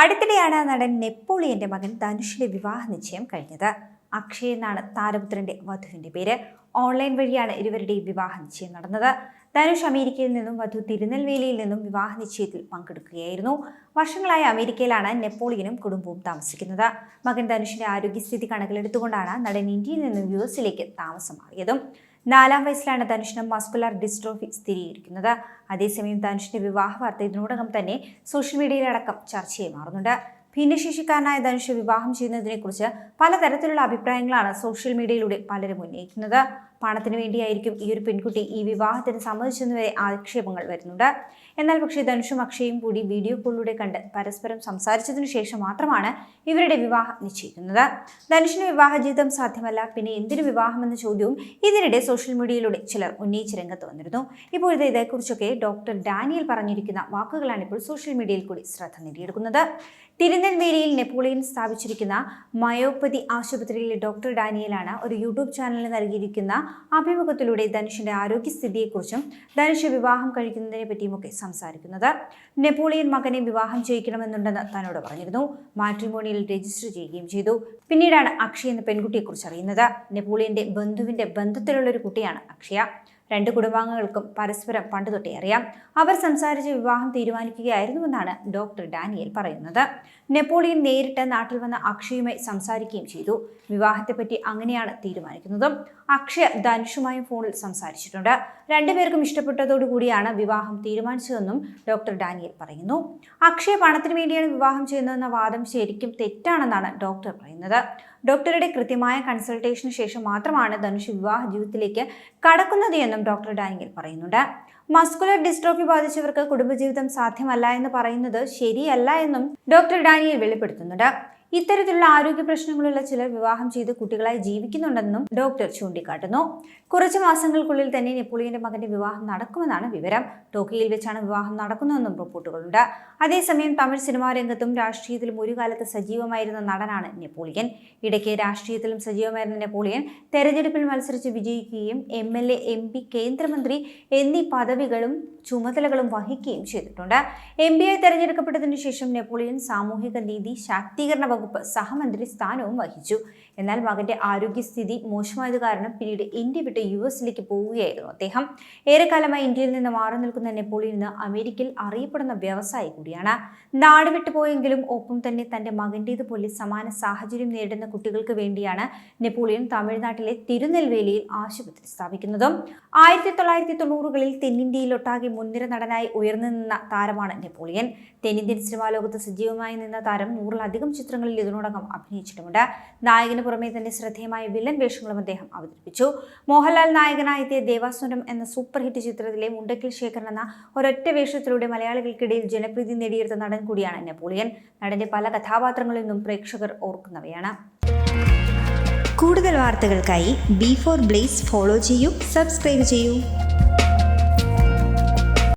അടുത്തിടെയാണ് നടൻ നെപ്പോളിയന്റെ മകൻ ധനുഷിന്റെ വിവാഹ നിശ്ചയം കഴിഞ്ഞത്. അക്ഷയ് എന്നാണ് താരപുത്രന്റെ വധുവിന്റെ പേര്. ഓൺലൈൻ വഴിയാണ് ഇരുവരുടെയും വിവാഹ നിശ്ചയം നടന്നത്. ധനുഷ് അമേരിക്കയിൽ നിന്നും വധു തിരുനെൽവേലിയിൽ നിന്നും വിവാഹ നിശ്ചയത്തിൽ പങ്കെടുക്കുകയായിരുന്നു. വർഷങ്ങളായി അമേരിക്കയിലാണ് നെപ്പോളിയനും കുടുംബവും താമസിക്കുന്നത്. മകൻ ധനുഷിന്റെ ആരോഗ്യസ്ഥിതി കണക്കിലെടുത്തുകൊണ്ടാണ് നടൻ ഇന്ത്യയിൽ നിന്നും യു എസിലേക്ക് താമസം മാറിയതും. നാലാം വയസ്സിലാണ് ധനുഷിന് മസ്കുലർ ഡിസ്ട്രോഫി സ്ഥിരീകരിക്കുന്നത്. അതേസമയം ധനുഷിന്റെ വിവാഹ വാർത്ത ഇതിനോടകം തന്നെ സോഷ്യൽ മീഡിയയിലടക്കം ചർച്ചയായി മാറുന്നുണ്ട്. ഭിന്നശേഷിക്കാരനായ ധനുഷ് വിവാഹം ചെയ്യുന്നതിനെക്കുറിച്ച് പലതരത്തിലുള്ള അഭിപ്രായങ്ങളാണ് സോഷ്യൽ മീഡിയയിലൂടെ പലരും ഉന്നയിക്കുന്നത്. പണത്തിന് വേണ്ടിയായിരിക്കും ഈ ഒരു പെൺകുട്ടി ഈ വിവാഹത്തിന് സമ്മതിച്ചെന്നുവരെ ആക്ഷേപങ്ങൾ വരുന്നുണ്ട്. എന്നാൽ പക്ഷേ ധനുഷും അക്ഷയും കൂടി വീഡിയോ കോളിലൂടെ കണ്ട് പരസ്പരം സംസാരിച്ചതിനു ശേഷം മാത്രമാണ് ഇവരുടെ വിവാഹം നിശ്ചയിക്കുന്നത്. ധനുഷിന് വിവാഹ ജീവിതം സാധ്യമല്ല. പിന്നെ എന്തിനു വിവാഹമെന്ന ചോദ്യവും ഇതിനിടെ സോഷ്യൽ മീഡിയയിലൂടെ ചിലർ ഉന്നയിച്ച് രംഗത്ത് വന്നിരുന്നു. ഇപ്പോഴത്തെ ഇതേക്കുറിച്ചൊക്കെ ഡോക്ടർ ഡാനിയൽ പറഞ്ഞിരിക്കുന്ന വാക്കുകളാണ് ഇപ്പോൾ സോഷ്യൽ മീഡിയയിൽ കൂടി ശ്രദ്ധ നേടിയെടുക്കുന്നത്. തിരുനെൽവേലിയിൽ നെപ്പോളിയൻ സ്ഥാപിച്ചിരിക്കുന്ന മയോപ്പതി ആശുപത്രിയിലെ ഡോക്ടർ ഡാനിയലാണ് ഒരു യൂട്യൂബ് ചാനലിന് നൽകിയിരിക്കുന്ന അഭിമുഖത്തിലൂടെ ധനുഷിന്റെ ആരോഗ്യസ്ഥിതിയെക്കുറിച്ചും ധനുഷ് വിവാഹം കഴിക്കുന്നതിനെ പറ്റിയുമൊക്കെ സംസാരിക്കുന്നത്. നെപ്പോളിയൻ മകനെ വിവാഹം ചെയ്യിക്കണമെന്നുണ്ടെന്ന് തന്നോട് പറഞ്ഞിരുന്നു. മാട്രിമോണിയിൽ രജിസ്റ്റർ ചെയ്യുകയും ചെയ്തു. പിന്നീടാണ് അക്ഷയ് എന്ന പെൺകുട്ടിയെക്കുറിച്ച് അറിയുന്നത്. നെപ്പോളിയന്റെ ബന്ധുവിന്റെ ബന്ധത്തിലുള്ള ഒരു കുട്ടിയാണ് അക്ഷയ. രണ്ട് കുടുംബാംഗങ്ങൾക്കും പരസ്പരം പണ്ട് തൊട്ടേ അറിയാം. അവർ സംസാരിച്ച് വിവാഹം തീരുമാനിക്കുകയായിരുന്നുവെന്നാണ് ഡോക്ടർ ഡാനിയൽ പറയുന്നത്. നെപ്പോളിയൻ നേരിട്ട് നാട്ടിൽ വന്ന അക്ഷയുമായി സംസാരിക്കുകയും ചെയ്തു. വിവാഹത്തെപ്പറ്റി അങ്ങനെയാണ് തീരുമാനിക്കുന്നതും. അക്ഷയ ധനുഷുമായും ഫോണിൽ സംസാരിച്ചിട്ടുണ്ട്. രണ്ടുപേർക്കും ഇഷ്ടപ്പെട്ടതോടുകൂടിയാണ് വിവാഹം തീരുമാനിച്ചതെന്നും ഡോക്ടർ ഡാനിയൽ പറയുന്നു. അക്ഷയ പണത്തിന് വേണ്ടിയാണ് വിവാഹം ചെയ്യുന്നതെന്ന വാദം ശരിക്കും തെറ്റാണെന്നാണ് ഡോക്ടർ പറയുന്നത്. ഡോക്ടറുടെ കൃത്യമായ കൺസൾട്ടേഷന് ശേഷം മാത്രമാണ് ധനുഷ് വിവാഹ ജീവിതത്തിലേക്ക് കടക്കുന്നത് എന്നും ഡോക്ടർ ഡാനിയൽ പറയുന്നുണ്ട്. മസ്കുലർ ഡിസ്ട്രോഫി ബാധിച്ചവർക്ക് കുടുംബജീവിതം സാധ്യമല്ല എന്ന് പറയുന്നത് ശരിയല്ല എന്നും ഡോക്ടർ ഡാനിയൽ വെളിപ്പെടുത്തുന്നുണ്ട്. ഇത്തരത്തിലുള്ള ആരോഗ്യ പ്രശ്നങ്ങളുള്ള ചിലർ വിവാഹം ചെയ്ത് കുട്ടികളായി ജീവിക്കുന്നുണ്ടെന്നും ഡോക്ടർ ചൂണ്ടിക്കാട്ടുന്നു. കുറച്ച് മാസങ്ങൾക്കുള്ളിൽ തന്നെ നെപ്പോളിയന്റെ മകന്റെ വിവാഹം നടക്കുമെന്നാണ് വിവരം. ടോക്കിയോയിൽ വെച്ചാണ് വിവാഹം നടക്കുന്നതെന്നും റിപ്പോർട്ടുകളുണ്ട്. അതേസമയം തമിഴ് സിനിമാ രംഗത്തും രാഷ്ട്രീയത്തിലും ഒരു കാലത്ത് സജീവമായിരുന്ന നടനാണ് നെപ്പോളിയൻ. ഇടയ്ക്ക് രാഷ്ട്രീയത്തിലും സജീവമായിരുന്ന നെപ്പോളിയൻ തെരഞ്ഞെടുപ്പിൽ മത്സരിച്ച് വിജയിക്കുകയും M L A M P കേന്ദ്രമന്ത്രി എന്നീ പദവികളും ചുമതലകളും വഹിക്കുകയും ചെയ്തിട്ടുണ്ട്. എം പി ആയി തെരഞ്ഞെടുക്കപ്പെട്ടതിനു ശേഷം നെപ്പോളിയൻ സാമൂഹിക നീതി ശാക്തീകരണ വകുപ്പ് സഹമന്ത്രി സ്ഥാനവും വഹിച്ചു. എന്നാൽ മകന്റെ ആരോഗ്യസ്ഥിതി മോശമായത് കാരണം പിന്നീട് ഇന്ത്യ വിട്ട് യു എസിലേക്ക് പോവുകയായിരുന്നു അദ്ദേഹം. ഏറെക്കാലമായി ഇന്ത്യയിൽ നിന്ന് മാറി നിൽക്കുന്ന ഇന്ന് അമേരിക്കയിൽ അറിയപ്പെടുന്ന വ്യവസായി കൂടിയാണ്. നാട് വിട്ടു പോയെങ്കിലും ഒപ്പം തന്നെ തന്റെ മകന്റേതുപോലെ സമാന സാഹചര്യം നേരിടുന്ന കുട്ടികൾക്ക് വേണ്ടിയാണ് നെപ്പോളിയൻ തമിഴ്നാട്ടിലെ തിരുനെൽവേലിയിൽ ആശുപത്രി സ്ഥാപിക്കുന്നതും. ആയിരത്തി തൊള്ളായിരത്തി തൊണ്ണൂറുകളിൽ തെന്നിന്ത്യയിലൊട്ടാകെ മുൻനിര നടനായി ഉയർന്നു നിന്ന താരമാണ് നെപ്പോളിയൻ. തെന്നിന്ത്യൻ സിനിമാ ലോകത്ത് സജീവമായി നിന്ന താരം നൂറിലധികം ചിത്രങ്ങളിൽ ഇതിനോടകം അഭിനയിച്ചിട്ടുമുണ്ട്. നായകന് പുറമെ തന്നെ ശ്രദ്ധേയമായ വില്ലൻ വേഷങ്ങളും അദ്ദേഹം അവതരിപ്പിച്ചു. മോഹൻലാൽ നായകനായി എത്തിയ ദേവാസുരം എന്ന സൂപ്പർ ഹിറ്റ് ചിത്രത്തിലെ മുണ്ടക്കിൽ ശേഖരൻ എന്ന ഒരൊറ്റ വേഷത്തിലൂടെ മലയാളികൾക്കിടയിൽ ജനപ്രീതി നേടിയെടുത്ത നടൻ കൂടിയാണ് നെപ്പോളിയൻ. നടന്റെ പല കഥാപാത്രങ്ങളിൽ നിന്നും പ്രേക്ഷകർ ഓർക്കുന്നവയാണ്. കൂടുതൽ വാർത്തകൾക്കായി ബി ഫോർ ബ്ലേസ് ഫോളോ ചെയ്യൂ സബ്സ്ക്രൈബ് ചെയ്യൂ.